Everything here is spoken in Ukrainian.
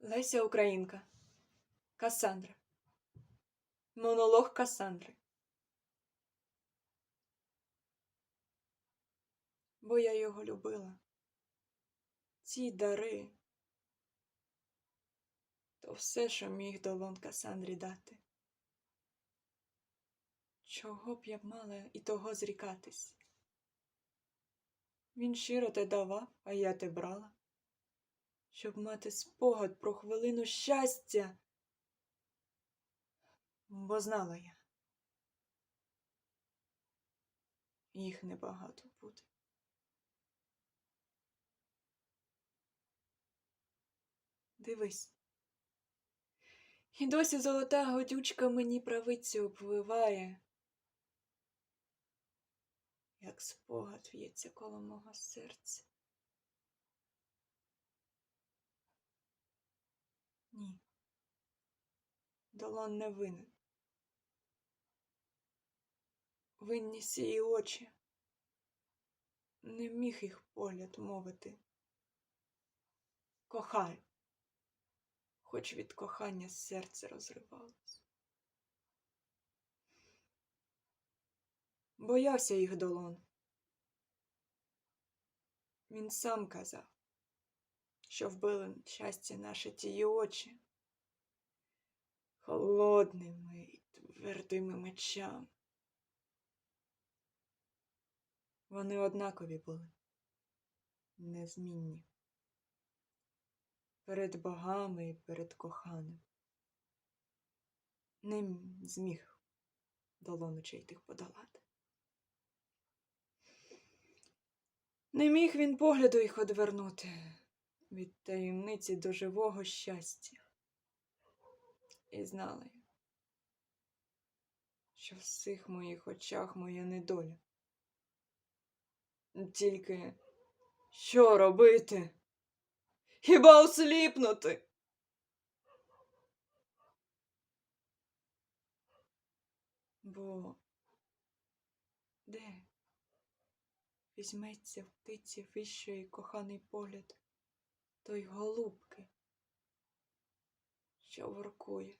Леся Українка. Кассандра. Монолог Кассандри. Бо я його любила. Ці дари. То все, що міг долон Кассандрі дати. Чого б я б мала і того зрікатись? Він щиро те давав, а я те брала щоб мати спогад про хвилину щастя. Бо знала я. Їх небагато буде. Дивись. І досі золота годючка мені правицю обвиває, як спогад в'ється коло мого серця. Долон не винен. Винні сії очі. Не міг їх погляд мовити. Кохай, хоч від кохання серце розривалось. Боявся їх долон. Він сам казав що вбили щастя наше тії очі, холодними і твердими мечами. Вони однакові були, незмінні. Перед богами і перед коханим. Не зміг долоночей тих подолати. Не міг він погляду їх одвернути від таємниці до живого щастя. І знала я, що в цих моїх очах моя недоля. Тільки що робити? Хіба осліпнути? Бо де візьметься в птиці вищої коханий погляд той голубки, що воркує